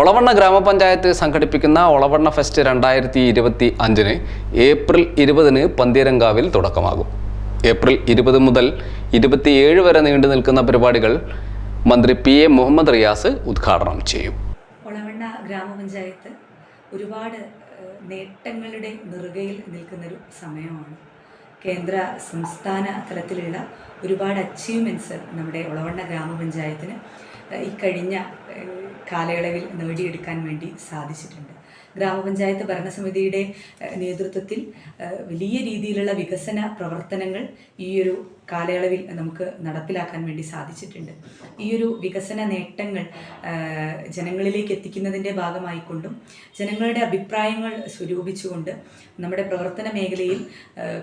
ഒളവണ്ണ ഗ്രാമപഞ്ചായത്ത് സംഘടിപ്പിക്കുന്ന ഒളവണ്ണ ഫെസ്റ്റ് രണ്ടായിരത്തി ഇരുപത്തി അഞ്ചിന് ഏപ്രിൽ ഇരുപതിന് പന്തീരങ്കാവിൽ തുടക്കമാകും. ഏപ്രിൽ ഇരുപത് മുതൽ ഇരുപത്തിയേഴ് വരെ നീണ്ടു നിൽക്കുന്ന പരിപാടികൾ മന്ത്രി പി എ മുഹമ്മദ് റിയാസ് ഉദ്ഘാടനം ചെയ്യും. ഒളവണ്ണ ഗ്രാമപഞ്ചായത്ത് ഒരുപാട് നേട്ടങ്ങളുടെ നെറുകയിൽ നിൽക്കുന്നൊരു സമയമാണ്. കേന്ദ്ര സംസ്ഥാന തലത്തിലുള്ള ഒരുപാട് അച്ചീവ്മെന്റ്സ് നമ്മുടെ ഒളവണ്ണ ഗ്രാമപഞ്ചായത്തിന് ഏഹ്, കഴിഞ്ഞ കാലയളവിൽ നേടിയെടുക്കാൻ വേണ്ടി സാധിച്ചിട്ടുണ്ട്. ഗ്രാമപഞ്ചായത്ത് ഭരണസമിതിയുടെ നേതൃത്വത്തിൽ വലിയ രീതിയിലുള്ള വികസന പ്രവർത്തനങ്ങൾ ഈയൊരു കാലയളവിൽ നമുക്ക് നടപ്പിലാക്കാൻ വേണ്ടി സാധിച്ചിട്ടുണ്ട്. ഈ ഒരു വികസന നേട്ടങ്ങൾ ജനങ്ങളിലേക്ക് എത്തിക്കുന്നതിന്റെ ഭാഗമായിക്കൊണ്ടും ജനങ്ങളുടെ അഭിപ്രായങ്ങൾ സ്വരൂപിച്ചുകൊണ്ട് നമ്മുടെ പ്രവർത്തന മേഖലയിൽ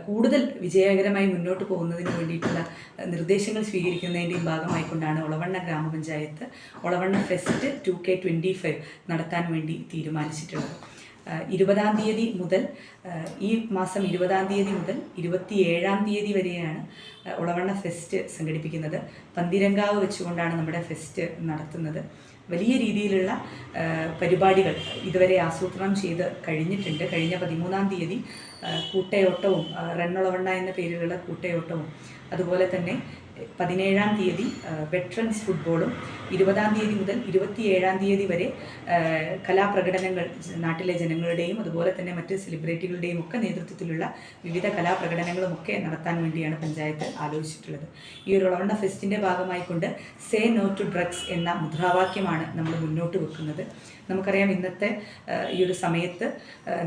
കൂടുതൽ വിജയകരമായി മുന്നോട്ട് പോകുന്നതിന് വേണ്ടിയിട്ടുള്ള നിർദ്ദേശങ്ങൾ സ്വീകരിക്കുന്നതിന്റെയും ഭാഗമായിക്കൊണ്ടാണ് ഒളവണ്ണ ഗ്രാമപഞ്ചായത്ത് Olavanna fest two K twenty five നടത്താൻ വേണ്ടി തീരുമാനിച്ചിട്ടുള്ളത്. ഇരുപതാം തീയതി മുതൽ ഈ മാസം ഇരുപതാം തീയതി മുതൽ ഇരുപത്തി ഏഴാം തീയതി വരെയാണ് ഉളവണ്ണ ഫെസ്റ്റ് സംഘടിപ്പിക്കുന്നത്. പന്തിരങ്കാവ് വെച്ചുകൊണ്ടാണ് നമ്മുടെ ഫെസ്റ്റ് നടത്തുന്നത്. വലിയ രീതിയിലുള്ള പരിപാടികൾ ഇതുവരെ ആസൂത്രണം ചെയ്ത് കഴിഞ്ഞിട്ടുണ്ട്. കഴിഞ്ഞ പതിമൂന്നാം തീയതി കൂട്ടയോട്ടവും റണ്ണുളവണ്ണ എന്ന പേരിലുള്ള കൂട്ടയോട്ടവും അതുപോലെ തന്നെ പതിനേഴാം തീയതി വെറ്ററൻസ് ഫുട്ബോളും ഇരുപതാം തീയതി മുതൽ ഇരുപത്തിയേഴാം തീയതി വരെ കലാപ്രകടനങ്ങൾ നാട്ടിലെ ജനങ്ങളുടെയും അതുപോലെ തന്നെ മറ്റ് സെലിബ്രിറ്റികളുടെയും ഒക്കെ നേതൃത്വത്തിലുള്ള വിവിധ കലാപ്രകടനങ്ങളുമൊക്കെ നടത്താൻ വേണ്ടിയാണ് പഞ്ചായത്ത് ആലോചിച്ചിട്ടുള്ളത്. ഈ ഒരു ഒളവണ്ണ ഫെസ്റ്റിന്റെ ഭാഗമായിക്കൊണ്ട് സേ നോ ടു ഡ്രഗ്സ് എന്ന മുദ്രാവാക്യമാണ് നമ്മൾ മുന്നോട്ട് വെക്കുന്നത്. നമുക്കറിയാം ഇന്നത്തെ ഈ ഒരു സമയത്ത്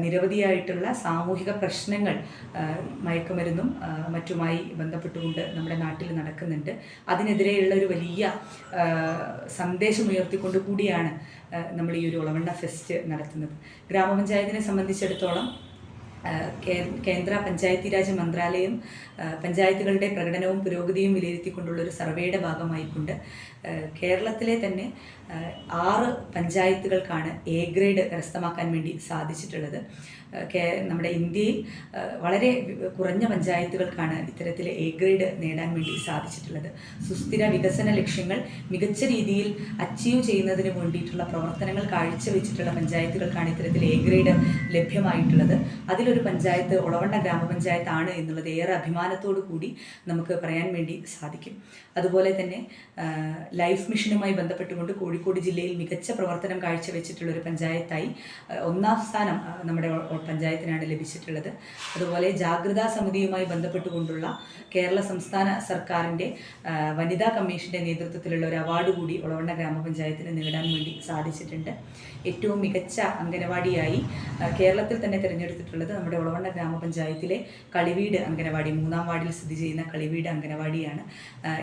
നിരവധിയായിട്ടുള്ള സാമൂഹിക പ്രശ്നങ്ങൾ മയക്കുമരുന്നും മറ്റുമായി ബന്ധപ്പെട്ടുകൊണ്ട് നമ്മുടെ നാട്ടിൽ നടക്കുന്നുണ്ട് അതിനെതിരെയുള്ള ഒരു വലിയ സന്ദേശം ഉയർത്തിക്കൊണ്ട് കൂടിയാണ് നമ്മൾ ഈ ഒരു ഒളവണ്ണ ഫെസ്റ്റ് നടത്തുന്നത്. ഗ്രാമപഞ്ചായത്തിനെ സംബന്ധിച്ചിടത്തോളം കേന്ദ്ര പഞ്ചായത്തി രാജ് മന്ത്രാലയം പഞ്ചായത്തുകളുടെ പ്രകടനവും പുരോഗതിയും വിലയിരുത്തിക്കൊണ്ടുള്ള ഒരു സർവേയുടെ ഭാഗമായിക്കൊണ്ട് കേരളത്തിലെ തന്നെ ആറ് പഞ്ചായത്തുകൾക്കാണ് എ ഗ്രേഡ് കരസ്ഥമാക്കാൻ വേണ്ടി സാധിച്ചിട്ടുള്ളത്. നമ്മുടെ ഇന്ത്യയിൽ വളരെ കുറഞ്ഞ പഞ്ചായത്തുകൾക്കാണ് ഇത്തരത്തിൽ എ ഗ്രേഡ് നേടാൻ വേണ്ടി സാധിച്ചിട്ടുള്ളത്. സുസ്ഥിര വികസന ലക്ഷ്യങ്ങൾ മികച്ച രീതിയിൽ അച്ചീവ് ചെയ്യുന്നതിന് വേണ്ടിയിട്ടുള്ള പ്രവർത്തനങ്ങൾ കാഴ്ചവെച്ചിട്ടുള്ള പഞ്ചായത്തുകൾക്കാണ് ഇത്തരത്തിൽ എ ഗ്രേഡ് ലഭ്യമായിട്ടുള്ളത്. അതിലൊരു പഞ്ചായത്ത് ഒളവണ്ണ ഗ്രാമപഞ്ചായത്താണ് എന്നുള്ളത് ഏറെ അഭിമാനത്തോടു കൂടി നമുക്ക് പറയാൻ വേണ്ടി സാധിക്കും. അതുപോലെ തന്നെ ലൈഫ് മിഷനുമായി ബന്ധപ്പെട്ടുകൊണ്ട് കോഴിക്കോട് ജില്ലയിൽ മികച്ച പ്രവർത്തനം കാഴ്ചവെച്ചിട്ടുള്ള ഒരു പഞ്ചായത്തായി ഒന്നാം സ്ഥാനം നമ്മുടെ പഞ്ചായത്തിനാണ് ലഭിച്ചിട്ടുള്ളത്. അതുപോലെ ജാഗ്രതാ സമിതിയുമായി ബന്ധപ്പെട്ടുകൊണ്ടുള്ള കേരള സംസ്ഥാന സർക്കാരിന്റെ വനിതാ കമ്മീഷന്റെ നേതൃത്വത്തിലുള്ള ഒരു അവാർഡ് കൂടി ഒളവണ്ണ ഗ്രാമപഞ്ചായത്തിന് നേടാൻ വേണ്ടി സാധിച്ചിട്ടുണ്ട്. ഏറ്റവും മികച്ച അംഗനവാടിയായി കേരളത്തിൽ തന്നെ തിരഞ്ഞെടുത്തിട്ടുള്ളത് നമ്മുടെ ഒളവണ്ണ ഗ്രാമപഞ്ചായത്തിലെ കളിവീട് അംഗനവാടി മൂന്നാം വാർഡിൽ സ്ഥിതി ചെയ്യുന്ന കളിവീട് അംഗനവാടിയാണ്.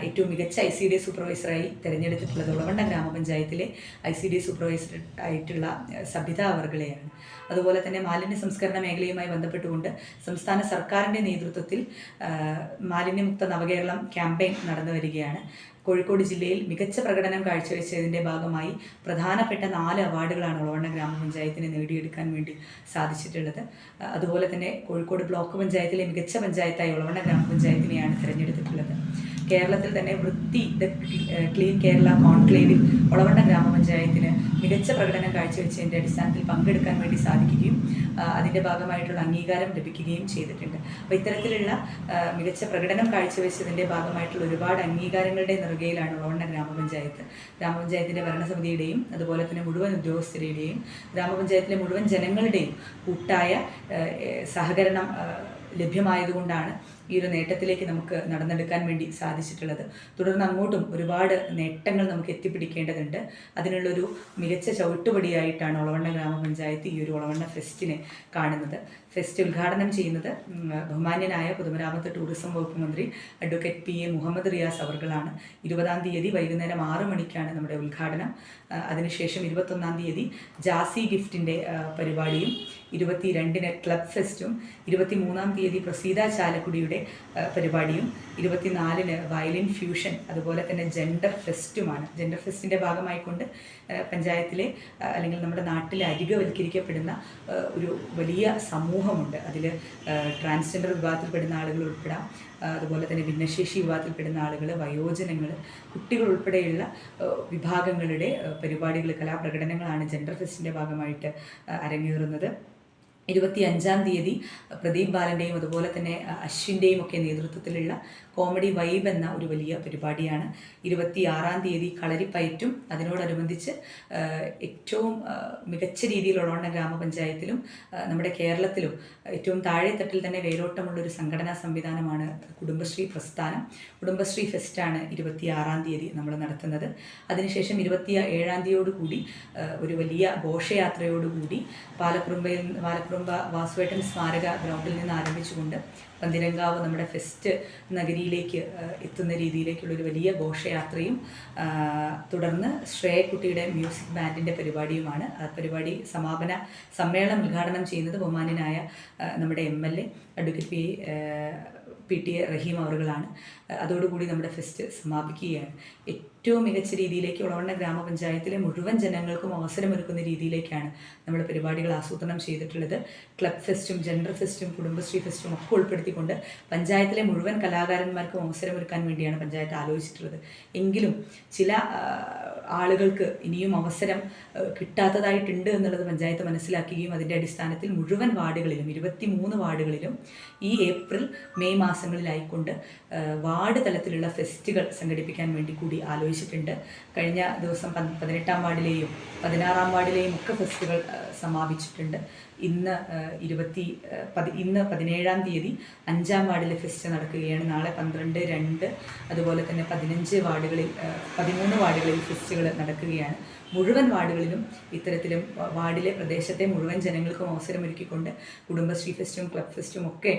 ഏറ്റവും മികച്ച ഐ സി ഡി സൂപ്പർവൈസറായി തിരഞ്ഞെടുത്തിട്ടുള്ളത് ഒളവണ്ണ ഗ്രാമപഞ്ചായത്തിലെ ഐ സി ഡി സൂപ്പർവൈസർ ആയിട്ടുള്ള സബിത അവർകളെയാണ് അതുപോലെ തന്നെ മാലിന്യ സംസ്കരണ മേഖലയുമായി ബന്ധപ്പെട്ടുകൊണ്ട് സംസ്ഥാന സർക്കാരിന്റെ നേതൃത്വത്തിൽ മാലിന്യമുക്ത നവകേരളം ക്യാമ്പയിൻ നടന്നു വരികയാണ് കോഴിക്കോട് ജില്ലയിൽ മികച്ച പ്രകടനം കാഴ്ചവെച്ചതിന്റെ ഭാഗമായി പ്രധാനപ്പെട്ട നാല് അവാർഡുകളാണ് ഒളവണ്ണ ഗ്രാമപഞ്ചായത്തിന് നേടിയെടുക്കാൻ വേണ്ടി സാധിച്ചിട്ടുള്ളത്. അതുപോലെ തന്നെ കോഴിക്കോട് ബ്ലോക്ക് പഞ്ചായത്തിലെ മികച്ച പഞ്ചായത്തായി ഒളവണ്ണ ഗ്രാമപഞ്ചായത്തിനെയാണ് തിരഞ്ഞെടുത്തിട്ടുള്ളത്. കേരളത്തിൽ തന്നെ വൃത്തി ദ ക്ലീൻ കേരള കോൺക്ലേവിൽ ഒളവണ്ണ ഗ്രാമപഞ്ചായത്തിന് മികച്ച പ്രകടനം കാഴ്ചവെച്ചതിന്റെ അടിസ്ഥാനത്തിൽ പങ്കെടുക്കാൻ വേണ്ടി സാധിക്കുകയും അതിന്റെ ഭാഗമായിട്ടുള്ള അംഗീകാരം ലഭിക്കുകയും ചെയ്തിട്ടുണ്ട്. അപ്പോൾ ഇത്തരത്തിലുള്ള മികച്ച പ്രകടനം കാഴ്ചവെച്ചതിന്റെ ഭാഗമായിട്ടുള്ള ഒരുപാട് അംഗീകാരങ്ങളുടെ നിറുകയിലാണ് ഒളവണ്ണ ഗ്രാമപഞ്ചായത്ത്. ഗ്രാമപഞ്ചായത്തിന്റെ ഭരണസമിതിയുടെയും അതുപോലെ തന്നെ മുഴുവൻ ഉദ്യോഗസ്ഥരുടെയും ഗ്രാമപഞ്ചായത്തിലെ മുഴുവൻ ജനങ്ങളുടെയും കൂട്ടായ സഹകരണം ലഭ്യമായതുകൊണ്ടാണ് ഈ ഒരു നേട്ടത്തിലേക്ക് നമുക്ക് നടന്നെടുക്കാൻ വേണ്ടി സാധിച്ചിട്ടുള്ളത്. തുടർന്ന് അങ്ങോട്ടും ഒരുപാട് നേട്ടങ്ങൾ നമുക്ക് എത്തിപ്പിടിക്കേണ്ടതുണ്ട്. അതിനുള്ളൊരു മികച്ച ചവിട്ടുപടിയായിട്ടാണ് ഒളവണ്ണ ഗ്രാമപഞ്ചായത്ത് ഈ ഒരു ഒളവണ്ണ ഫെസ്റ്റിനെ കാണുന്നത്. ഫെസ്റ്റ് ഉദ്ഘാടനം ചെയ്യുന്നത് ബഹുമാന്യനായ പൊതുമരാമത്ത് ടൂറിസം വകുപ്പ് മന്ത്രി advocate P A Muhammad Riyas അവർകളാണ്. ഇരുപതാം തീയതി വൈകുന്നേരം ആറ് മണിക്കാണ് നമ്മുടെ ഉദ്ഘാടനം. അതിനുശേഷം ഇരുപത്തൊന്നാം തീയതി ജാസി ഗിഫ്റ്റിന്റെ പരിപാടിയും ഇരുപത്തി രണ്ടിന് ക്ലബ് ഫെസ്റ്റും ഇരുപത്തി മൂന്നാം തീയതി പ്രസീത ചാലക്കുടിയുടെ പരിപാടിയും ഇരുപത്തിനാലിന് വയലിൻ ഫ്യൂഷൻ അതുപോലെ തന്നെ ജെൻഡർ ഫെസ്റ്റുമാണ്. ജെൻഡർ ഫെസ്റ്റിന്റെ ഭാഗമായിക്കൊണ്ട് പഞ്ചായത്തിലെ അല്ലെങ്കിൽ നമ്മുടെ നാട്ടിലെ അരികവൽക്കരിക്കപ്പെടുന്ന ഒരു വലിയ സമൂഹമുണ്ട്. അതിൽ ട്രാൻസ്ജെൻഡർ വിഭാഗത്തിൽപ്പെടുന്ന ആളുകൾ ഉൾപ്പെടാം. അതുപോലെ തന്നെ ഭിന്നശേഷി വിഭാഗത്തിൽപ്പെടുന്ന ആളുകൾ വയോജനങ്ങൾ കുട്ടികൾ ഉൾപ്പെടെയുള്ള വിഭാഗങ്ങളുടെ പരിപാടികൾ കലാപ്രകടനങ്ങളാണ് ജെൻഡർ ഫെസ്റ്റിന്റെ ഭാഗമായിട്ട് അരങ്ങേറുന്നത്. ഇരുപത്തി അഞ്ചാം തീയതി പ്രദീപ് ബാലന്റെയും അതുപോലെ തന്നെ അശ്വിന്റെയും ഒക്കെ നേതൃത്വത്തിലുള്ള കോമഡി വൈബ് എന്ന ഒരു വലിയ പരിപാടിയാണ്. ഇരുപത്തി ആറാം തീയതി കളരിപ്പയറ്റും അതിനോടനുബന്ധിച്ച് ഏറ്റവും മികച്ച രീതിയിലുള്ള ഗ്രാമപഞ്ചായത്തിലും ആ, നമ്മുടെ കേരളത്തിലും ഏറ്റവും താഴെത്തട്ടിൽ തന്നെ വേരോട്ടമുള്ള ഒരു സംഘടനാ സംവിധാനമാണ് കുടുംബശ്രീ പ്രസ്ഥാനം. കുടുംബശ്രീ ഫെസ്റ്റാണ് ഇരുപത്തി ആറാം തീയതി നമ്മൾ നടത്തുന്നത്. അതിനുശേഷം ഇരുപത്തി ഏഴാം തീയതിയോടുകൂടി ഒരു വലിയ ഘോഷയാത്രയോടുകൂടി പാലക്കുറുമ്പയിൽ പാലക്കുറുമ്പ വാസുവേട്ടൻ സ്മാരക ഗ്രൗണ്ടിൽ നിന്ന് ആരംഭിച്ചുകൊണ്ട് പന്തിരങ്കാവ് നമ്മുടെ ഫെസ്റ്റ് നഗരിയിലേക്ക് എത്തുന്ന രീതിയിലേക്കുള്ള ഒരു വലിയ ഘോഷയാത്രയും തുടർന്ന് ശ്രേയക്കുട്ടിയുടെ മ്യൂസിക് ബാൻഡിന്റെ പരിപാടിയുമാണ്. ആ പരിപാടി സമാപന സമ്മേളനം ഉദ്ഘാടനം ചെയ്യുന്നത് ബഹുമാന്യനായ നമ്മുടെ M L A advocate P P T A Rahim അവറുകളാണ്. അതോടുകൂടി നമ്മുടെ ഫെസ്റ്റ് സമാപിക്കുകയാണ്. ഏറ്റവും മികച്ച രീതിയിലേക്ക് ഉളവണ്ണ ഗ്രാമപഞ്ചായത്തിലെ മുഴുവൻ ജനങ്ങൾക്കും അവസരമൊരുക്കുന്ന രീതിയിലേക്കാണ് നമ്മൾ പരിപാടികൾ ആസൂത്രണം ചെയ്തിട്ടുള്ളത്. ക്ലബ് ഫെസ്റ്റും ജെൻഡർ ഫെസ്റ്റും കുടുംബശ്രീ ഫെസ്റ്റും ഒക്കെ ഉൾപ്പെടുത്തിക്കൊണ്ട് പഞ്ചായത്തിലെ മുഴുവൻ കലാകാരന്മാർക്കും അവസരമൊരുക്കാൻ വേണ്ടിയാണ് പഞ്ചായത്ത് ആലോചിച്ചിട്ടുള്ളത്. എങ്കിലും ചില ആളുകൾക്ക് ഇനിയും അവസരം കിട്ടാത്തതായിട്ടുണ്ട് എന്നുള്ളത് പഞ്ചായത്ത് മനസ്സിലാക്കുകയും അതിന്റെ അടിസ്ഥാനത്തിൽ മുഴുവൻ വാർഡുകളിലും ഇരുപത്തി മൂന്ന് വാർഡുകളിലും ഈ ഏപ്രിൽ മെയ് മാസങ്ങളിലായിക്കൊണ്ട് വാർഡ് തലത്തിലുള്ള ഫെസ്റ്റുകൾ സംഘടിപ്പിക്കാൻ വേണ്ടി കൂടി ആലോചിച്ചിട്ടുണ്ട് കഴിഞ്ഞ ദിവസം പതിനെട്ടാം വാർഡിലെയും പതിനാറാം വാർഡിലെയും ഒക്കെ ഫെസ്റ്റുകൾ സമാപിച്ചിട്ടുണ്ട്. ഇന്ന് ഇരുപത്തി പതി ഇന്ന് പതിനേഴാം തീയതി അഞ്ചാം വാർഡിലെ ഫെസ്റ്റ് നടക്കുകയാണ്. നാളെ പന്ത്രണ്ട് രണ്ട് അതുപോലെ തന്നെ പതിനഞ്ച് വാർഡുകളിൽ പതിമൂന്ന് വാർഡുകളിൽ ഫെസ്റ്റുകൾ നടക്കുകയാണ്. മുഴുവൻ വാർഡുകളിലും ഇത്തരത്തിലും വാർഡിലെ പ്രദേശത്തെ മുഴുവൻ ജനങ്ങൾക്കും അവസരമൊരുക്കിക്കൊണ്ട് കുടുംബശ്രീ ഫെസ്റ്റും ക്ലബ് ഫെസ്റ്റും ഒക്കെ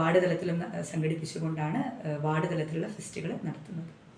വാർഡ് തലത്തിലും സംഘടിപ്പിച്ചുകൊണ്ടാണ് വാർഡ് തലത്തിലുള്ള ഫെസ്റ്റുകൾ നടത്തുന്നത്.